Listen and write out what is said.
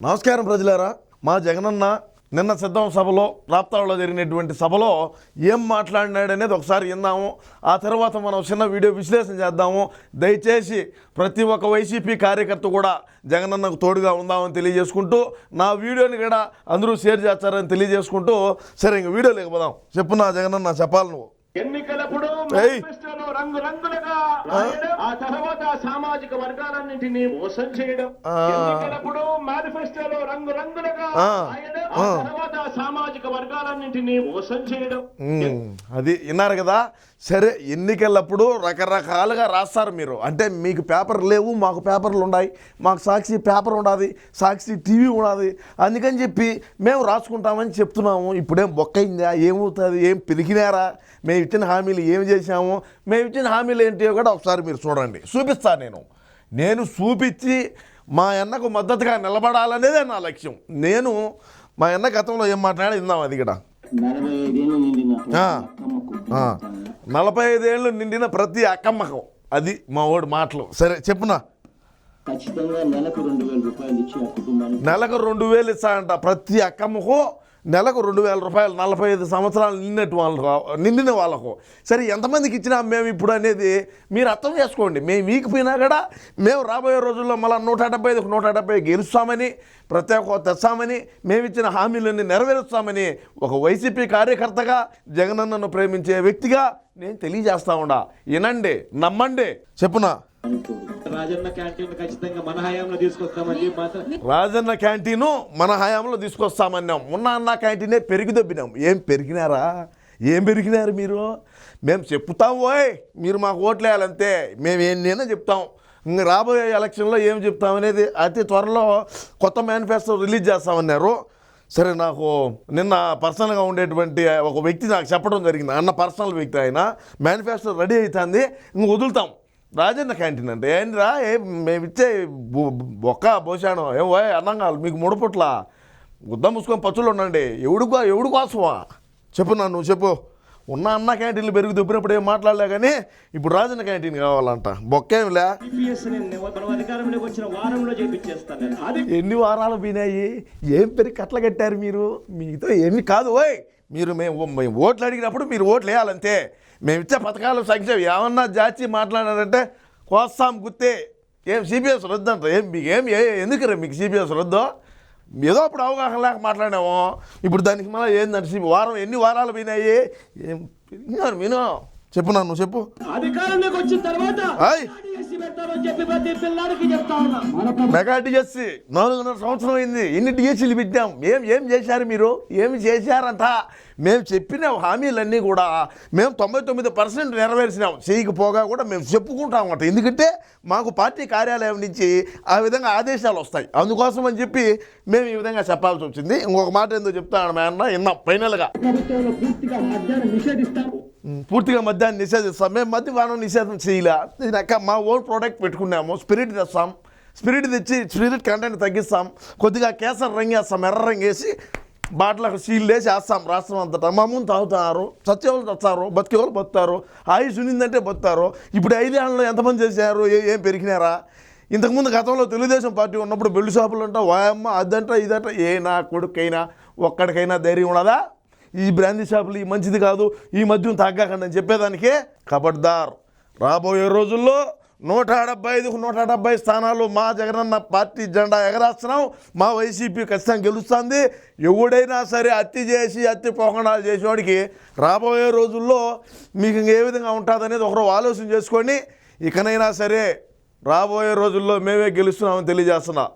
నమస్కారం ప్రజలారా. మా జగనన్న నిన్న సిద్ధం సభలో రాప్తాడులో జరిగినటువంటి సభలో ఏం మాట్లాడినాడనేది ఒకసారి విందాము. ఆ తర్వాత మనం చిన్న వీడియో విశ్లేషణ చేద్దాము. దయచేసి ప్రతి ఒక్క వైసీపీ కార్యకర్త కూడా జగనన్నకు తోడుగా ఉందామని తెలియజేసుకుంటూ నా వీడియోని కూడా అందరూ షేర్ చేస్తారని తెలియజేసుకుంటూ సరే ఇంక వీడియో లేకపోదాం చెప్పు నా జగనన్న చెప్పాలి నువ్వు. ఎన్నికలప్పుడు. మేనిఫెస్టోలో రంగు రంగులుగా ఆ తర్వాత సామాజిక వర్గాలన్నింటినీ మోసం చేయడం. ఎన్నికలప్పుడు మేనిఫెస్టోలో రంగు రంగులుగా. ఆ తర్వాత సామాజిక వర్గాలన్నింటినీ మోసం చేయడం. అది విన్నారు కదా? సరే ఎన్నికలప్పుడు రకరకాలుగా రాస్తారు మీరు. అంటే మీకు పేపర్ లేవు మాకు పేపర్లు ఉన్నాయి. మాకు సాక్షి పేపర్ ఉండాది సాక్షి టీవీ ఉండాలి అందుకని చెప్పి మేము రాసుకుంటామని చెప్తున్నాము. ఇప్పుడేం బొక్కైందా? ఏమవుతుంది? ఏం పెరిగినారా? మేము ఇచ్చిన హామీలు ఏం చేశాము? మేము ఇచ్చిన హామీలు ఏంటియో కూడా ఒకసారి మీరు చూడండి. చూపిస్తాను నేను. నేను చూపించి మా అన్నకు మద్దతుగా నిలబడాలనేదే నా లక్ష్యం. నేను మా అన్న గతంలో ఏం మాట్లాడి ఇందాం అది కూడా. నలభై ఐదేళ్ళు నిండిన ప్రతి అక్కమ్మకం అది మా ఓడి మాటలు. సరే చెప్పునా? నెలకు రెండు వేల ఇచ్చి ఇస్తాడంట ప్రతి అక్కమ్మకు. నెలకు రెండు వేల రూపాయలు నలభై ఐదు సంవత్సరాలు నిన్నట్టు వాళ్ళు నిండిన వాళ్ళకు. సరే ఎంతమందికి ఇచ్చినా మేము ఇప్పుడు అనేది మీరు అర్థం చేసుకోండి. మేము వీకిపోయినా కూడా మేము రాబోయే రోజుల్లో మళ్ళీ నూట డెబ్బై ఐదుకు నూట డెబ్బై గెలుస్తామని ప్రత్యేక తెస్తామని మేము ఇచ్చిన హామీలన్నీ నెరవేరుస్తామని ఒక వైసీపీ కార్యకర్తగా జగనన్నను ప్రేమించే వ్యక్తిగా నేను తెలియజేస్తా ఉండా వినండి నమ్మండి. చెప్పునా? రాజన్న క్యాంటీన్ ఖచ్చితంగా మన హయాంలో తీసుకొస్తామని చెప్పి మాత్రం రాజన్న క్యాంటీను మన హయాంలో తీసుకొస్తామన్నాం. ఉన్న అన్న క్యాంటీనే పెరిగి దొబ్బినాం ఏం పెరిగినారా? ఏం పెరిగినారు మీరు? మేము చెప్తాం ఓయ్ మీరు మాకు ఓట్లేయాలంతే. మేము ఏం నేనే చెప్తాం. ఇంక రాబోయే ఎలక్షన్లో ఏం చెప్తాం అనేది అతి త్వరలో కొత్త మేనిఫెస్టో రిలీజ్ చేస్తామన్నారు. సరే నాకు నిన్న పర్సనల్గా ఉండేటువంటి ఒక వ్యక్తి నాకు చెప్పడం జరిగింది. అన్న పర్సనల్ వ్యక్తి ఆయన. మేనిఫెస్టో రెడీ అవుతుంది ఇంక వదులుతాం. రాజన్న క్యాంటీన్ అంటే ఏంటిరా ఏ మేము ఇచ్చే బొ- బొక్క పోసాను ఏం పోయ్ అన్నం కాదు మీకు మూడు పుట్ల గుద్ద మూసుకొని పచ్చులు ఉండండి. ఎవడు ఎవడు కోసమా చెప్పు నన్ను నువ్వు చెప్పు. ఉన్న అన్న క్యాంటీన్లు పెరుగు దొబ్బినప్పుడు ఏం మాట్లాడలే కానీ ఇప్పుడు రాజన్న క్యాంటీన్ కావాలంట. అది ఎన్ని వారాలు పోయినాయి? ఏం పెరిగి కట్ల కట్టారు మీరు? మీతో ఏమి కాదు ఓయ్! మీరు మేము మేము ఓట్లు అడిగినప్పుడు మీరు ఓట్లు వేయాలంతే. మేము ఇచ్చే పథకాలు సంక్షేమం ఏమన్నా జాచి మాట్లాడారంటే కోస్తాం గుత్తే. ఏం సిబిఎస్ రద్దు అంట ఏం మీకు ఎందుకు మీకు సిబిఎస్ రద్దు ఏదో అప్పుడు అవగాహన లేక మాట్లాడాము ఇప్పుడు దానికి మళ్ళీ CBS వారం ఎన్ని వారాలు పోయినాయి? ఏం విను చెప్పు నువ్వు చెప్పు. అధికారంలోకి వచ్చిన తర్వాత మెగా డిఎస్సి నాలుగున్నర సంవత్సరం అయింది. ఎన్ని డిఎస్సీలు పెట్టాం? ఏం ఏం చేశారు మీరు? ఏమి చేశారంట మేము చెప్పిన హామీలన్నీ కూడా మేము తొంభై తొమ్మిది పర్సెంట్ నెరవేర్చినాం. చేయకపోగా కూడా మేము చెప్పుకుంటామట ఎందుకంటే మాకు పార్టీ కార్యాలయం నుంచి ఆ విధంగా ఆదేశాలు వస్తాయి. అందుకోసం అని చెప్పి మేము ఈ విధంగా చెప్పాల్సి వచ్చింది. ఇంకొక మాట ఏందో చెప్తాను మా అన్న విన్నాం ఫైనల్గా పూర్తిగా మద్యాన్ని నిషేధిస్తాం మేము మద్యపానం నిషేధం చేయలే. దీనిక మా ఓన్ ప్రోడక్ట్ పెట్టుకున్నాము. స్పిరిట్ తెస్తాం. స్పిరిట్ తెచ్చి స్పిరిట్ కంటెంట్ తగ్గిస్తాం. కొద్దిగా కేసర్ రంగేస్తాం ఎర్ర రంగేసి వేసి సీల్ వేసి వేస్తాం రాష్ట్రం అంతటా. మా తాగుతున్నారు. చచ్చేవాళ్ళు చస్తారు బతికేవాళ్ళు బతుతారు ఆయుష్ ఉన్నిందంటే బతుతారు ఇప్పుడు ఐదేళ్ళలో ఎంతమంది చేశారు? ఏ- ఏం పెరిగినారా? ఇంతకుముందు గతంలో తెలుగుదేశం పార్టీ ఉన్నప్పుడు బెల్లు షాపులు అంట వాయమ్మ అదంట ఇదంట. ఏ నా కొడుకైనా ఒక్కడికైనా ధైర్యం ఉన్నదా? ఈ బ్రాందీ షాపులు ఈ మంచిది కాదు ఈ మద్యం తగ్గకండి అని చెప్పేదానికే కబడ్దార్. రాబోయే రోజుల్లో నూట డెబ్బై ఐదుకు నూట డెబ్బై స్థానాలు మా జగనన్న పార్టీ జెండా ఎగరేస్తున్నాం. మా వైసీపీ ఖచ్చితంగా గెలుస్తుంది. ఎవడైనా సరే అత్తి చేసి అత్తి పోకడాలు చేసేవాడికి రాబోయే రోజుల్లో మీకు ఏ విధంగా ఉంటుందనేది ఒకరు ఆలోచన చేసుకొని ఇకనైనా సరే రాబోయే రోజుల్లో మేమే గెలుస్తున్నామని తెలియజేస్తున్నా.